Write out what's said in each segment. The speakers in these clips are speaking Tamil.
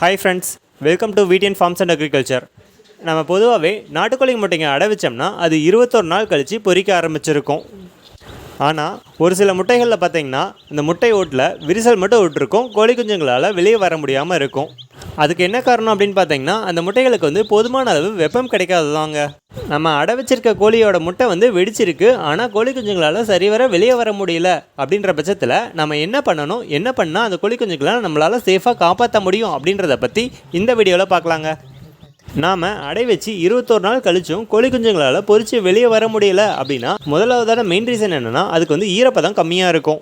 Hi friends welcome to Veettiyan farms and agriculture நம்ம பொதுவாகவே நாட்டுக்கோழி முட்டைங்க அடை வச்சோம்னா அது இருபத்தொரு நாள் கழித்து பொறிக்க ஆரம்பிச்சிருக்கும். ஆனால் ஒரு சில முட்டைகளில் பார்த்தீங்கன்னா இந்த முட்டை ஓட்டில் விரிசல் மட்டும் விட்டுருக்கும் கோழி குஞ்சுங்களால் வெளியே வர முடியாமல் இருக்கும். அதுக்கு என்ன காரணம் அப்படின்னு பார்த்தீங்கன்னா அந்த முட்டைகளுக்கு வந்து போதுமான அளவு வெப்பம் கிடைக்காததாங்க. நம்ம அடை வச்சிருக்க கோழியோட முட்டை வந்து வெடிச்சிருக்கு. ஆனால் கோழி குஞ்சுங்களால் சரிவர வெளியே வர முடியல அப்படின்ற பட்சத்தில் நம்ம என்ன பண்ணணும்? என்ன பண்ணால் அந்த கோழி குஞ்சுங்களை நம்மளால் சேஃபாக காப்பாற்ற முடியும் அப்படின்றத பற்றி இந்த வீடியோவில் பார்க்கலாங்க. நாம் அடை வச்சு இருபத்தோரு நாள் கழிச்சும் கோழி குஞ்சுங்களால் பொறிச்சு வெளியே வர முடியல அப்படின்னா முதலாவதான மெயின் ரீசன் என்னென்னா அதுக்கு வந்து ஈரப்பதம் கம்மியாக இருக்கும்.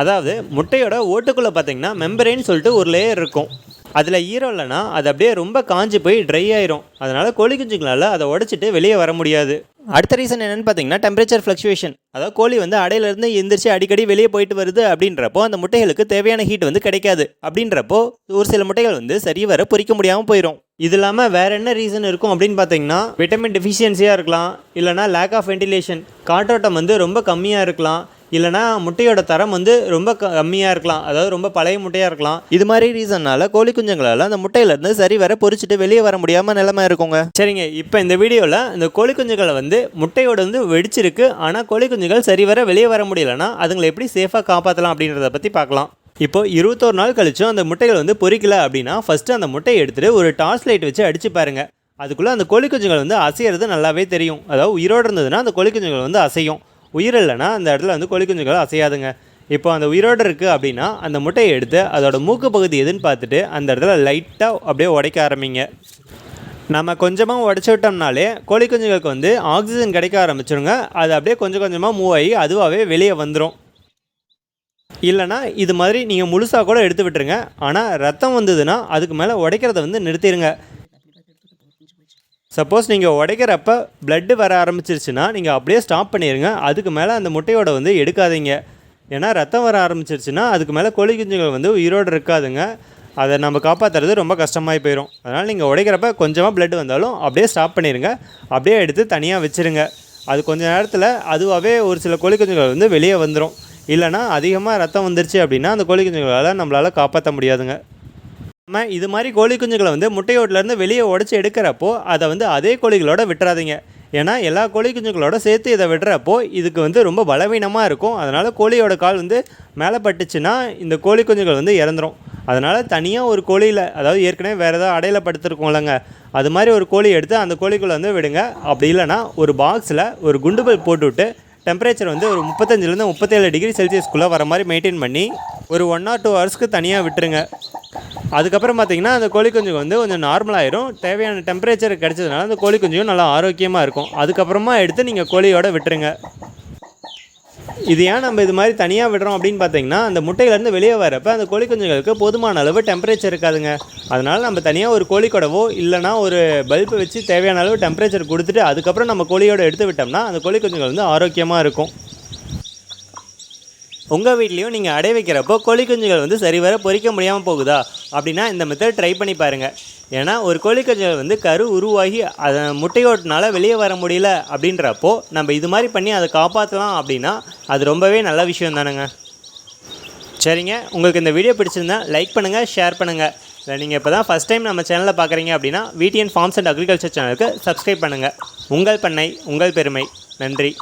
அதாவது முட்டையோட ஓட்டுக்குள்ளே பார்த்தீங்கன்னா மெம்பரேன்னு சொல்லிட்டு ஒரு லேயர் இருக்கும். அதில் ஈரம் இல்லைன்னா அது அப்படியே ரொம்ப காஞ்சு போய் ட்ரை ஆயிரும். அதனால் கோழி குஞ்சுங்களால் அதை உடச்சிட்டு வெளியே வர முடியாது. அடுத்த ரீசன் என்னென்னு பார்த்தீங்கன்னா டெம்பரேச்சர் ஃப்ளக்சுவேஷன் அதாவது கோழி வந்து அடையிலேருந்து எந்திரிச்சு அடிக்கடி வெளியே போயிட்டு வருது அப்படின்றப்போ அந்த முட்டைகளுக்கு தேவையான ஹீட் வந்து கிடைக்காது. அப்படின்றப்போ ஒரு சில முட்டைகள் வந்து சரிவர பொறிக்க முடியாமல் போயிடும் இது இல்லாமல் வேற என்ன ரீசன் இருக்கும் அப்படின்னு பார்த்தீங்கன்னா விட்டமின் டெஃபிஷியன்சியாக இருக்கலாம். இல்லைனா லேக் ஆஃப் வென்டிலேஷன் காற்றோட்டம் வந்து ரொம்ப கம்மியாக இருக்கலாம். இல்லைனா முட்டையோட தரம் வந்து ரொம்ப கம்மியாக இருக்கலாம். அதாவது ரொம்ப பழைய முட்டையாக இருக்கலாம். இது மாதிரி ரீசன்னால கோழி குஞ்சுங்களால் அந்த முட்டையிலேருந்து சரி வர பொரிச்சிட்டு வெளியே வர முடியாமல் நிலைமை இருக்குங்க. சரிங்க. இப்போ இந்த வீடியோவில் இந்த கோழி குஞ்சுகளை வந்து முட்டையோட வந்து வெடிச்சிருக்கு. ஆனால் கோழி குஞ்சுகள் சரிவர வெளியே வர முடியலன்னா அதுங்களை எப்படி சேஃபாக காப்பாற்றலாம் அப்படின்றத பற்றி பார்க்கலாம். இப்போ இருபத்தோரு நாள் கழிச்சும் அந்த முட்டைகள் வந்து பொரிக்கல அப்படின்னா ஃபஸ்ட்டு அந்த முட்டையை எடுத்துகிட்டு ஒரு டார்ச் லைட் வச்சு அடிச்சு பாருங்க. அதுக்குள்ளே அந்த கோழி குஞ்சுகள் வந்து அசையிறது நல்லாவே தெரியும். அதாவது உயிரோடு இருந்ததுன்னா அந்த கோழி குஞ்சுகள் வந்து அசையும். உயிர் இல்லைன்னா அந்த இடத்துல வந்து கோழி குஞ்சுகள் அசையாதுங்க. இப்போ அந்த உயிரோடு இருக்குது அப்படின்னா அந்த முட்டையை எடுத்து அதோட மூக்கு பகுதி எதுன்னு பார்த்துட்டு அந்த இடத்துல லைட்டாக அப்படியே உடைக்க ஆரம்பிங்க. நம்ம கொஞ்சமாக உடச்சி விட்டோம்னாலே கோழி குஞ்சுகளுக்கு வந்து ஆக்சிஜன் கிடைக்க ஆரம்பிச்சிருங்க. அது அப்படியே கொஞ்சம் கொஞ்சமாக மூவ் ஆகி அதுவாகவே வெளியே வந்துடும் இல்லைனா இது மாதிரி நீங்கள் முழுசாக கூட எடுத்து விட்டுருங்க. ஆனால் ரத்தம் வந்ததுன்னா அதுக்கு மேலே உடைக்கிறத வந்து நிறுத்திடுங்க சப்போஸ் நீங்கள் உடைக்கிறப்ப பிளட்டு வர ஆரம்பிச்சிருச்சுன்னா நீங்கள் அப்படியே ஸ்டாப் பண்ணிடுங்க அதுக்கு மேலே அந்த முட்டையோட வந்து எடுக்காதீங்க. ஏன்னா ரத்தம் வர ஆரம்பிச்சிருச்சுன்னா அதுக்கு மேலே கோழி குஞ்சுகள் வந்து உயிரோடு இருக்காதுங்க. அதை நம்ம காப்பாற்றுறது ரொம்ப கஷ்டமாகி போயிடும் அதனால் நீங்கள் உடைக்கிறப்ப கொஞ்சமாக பிளட் வந்தாலும் அப்படியே ஸ்டாப் பண்ணிடுங்க அப்படியே எடுத்து தனியாக வச்சுருங்க. அது கொஞ்ச நேரத்தில் அதுவாகவே ஒரு சில கோழி குஞ்சுகள் வந்து வெளியே வந்துடும் இல்லைனா அதிகமாக ரத்தம் வந்துருச்சு அப்படின்னா அந்த கோழி குஞ்சுகளால் நம்மளால் காப்பாற்ற முடியாதுங்க. நம்ம இது மாதிரி கோழி குஞ்சுகளை வந்து முட்டையோட்டிலேருந்து வெளியே உடச்சி எடுக்கிறப்போ அதை வந்து அதே கோழிகளோட விட்டுறாதீங்க. ஏன்னா எல்லா கோழி குஞ்சுகளோட சேர்த்து இதை விடுறப்போ இதுக்கு வந்து ரொம்ப பலவீனமாக இருக்கும். அதனால் கோழியோட கால் வந்து மேலே பட்டுச்சுன்னா இந்த கோழி குஞ்சுகள் வந்து இறந்துரும். அதனால் தனியாக ஒரு கோழியில் அதாவது ஏற்கனவே வேறு ஏதாவது அடையில் படுத்துருக்கோம்லங்க அது மாதிரி ஒரு கோழி எடுத்து அந்த கோழிக்குள்ளே வந்து விடுங்க. அப்படி இல்லைன்னா ஒரு பாக்ஸில் ஒரு குண்டு பல்ப் போட்டுவிட்டு டெம்பரேச்சர் வந்து ஒரு முப்பத்தஞ்சிலேருந்து முப்பத்தேழு டிகிரி செல்சியஸ்குள்ளே வர மாதிரி மெயின்டைன் பண்ணி ஒரு ஒன் ஆர் டூ ஹவர்ஸ்க்கு தனியாக விட்டுருங்க. அதுக்கப்புறம் பார்த்தீங்கன்னா அந்த கோழி குஞ்சுங்க வந்து கொஞ்சம் நார்மலாயிரும் தேவையான டெம்பரேச்சர் கிடைச்சதுனால அந்த கோழி குஞ்சும் நல்லா ஆரோக்கியமாக இருக்கும். அதுக்கப்புறமா எடுத்து நீங்கள் கோழியோட விட்டுருங்க. இது ஏன் நம்ம இது மாதிரி தனியாக விடுறோம் அப்படின்னு பார்த்தீங்கன்னா அந்த முட்டையிலேருந்து வெளியே வரப்போ அந்த கோழி குஞ்சுகளுக்கு போதுமான அளவு டெம்பரேச்சர் இருக்காதுங்க. அதனால் நம்ம தனியாக ஒரு கோழி கொடவோ இல்லைனா ஒரு பல்பை வச்சு தேவையான அளவு டெம்பரேச்சர் கொடுத்துட்டு அதுக்கப்புறம் நம்ம கோழியோட எடுத்து விட்டோம்னா அந்த கோழி குஞ்சுகள் வந்து ஆரோக்கியமாக இருக்கும். உங்கள் வீட்லேயும் நீங்கள் அடை வைக்கிறப்போ கோழி குஞ்சுகள் வந்து சரிவர பொறிக்க முடியாமல் போகுதா அப்படின்னா இந்த மெத்தட் ட்ரை பண்ணி பாருங்கள் ஏன்னா ஒரு கோழி குஞ்சுகள் வந்து கரு உருவாகி அதை முட்டையோட்டினால வெளியே வர முடியல அப்படின்றப்போ நம்ம இது மாதிரி பண்ணி அதை காப்பாற்றலாம் அப்படின்னா அது ரொம்பவே நல்ல விஷயம் தானேங்க. சரிங்க. உங்களுக்கு இந்த வீடியோ பிடிச்சிருந்தா லைக் பண்ணுங்கள் ஷேர் பண்ணுங்கள் இல்லை நீங்கள் இப்போ தான் ஃபஸ்ட் டைம் நம்ம சேனலில் பார்க்குறீங்க அப்படின்னா வீட்டியன் ஃபார்ம்ஸ் அண்ட் அக்ரிகல்ச்சர் சேனலுக்கு சப்ஸ்கிரைப் பண்ணுங்கள் உங்கள் பண்ணை உங்கள் பெருமை. நன்றி.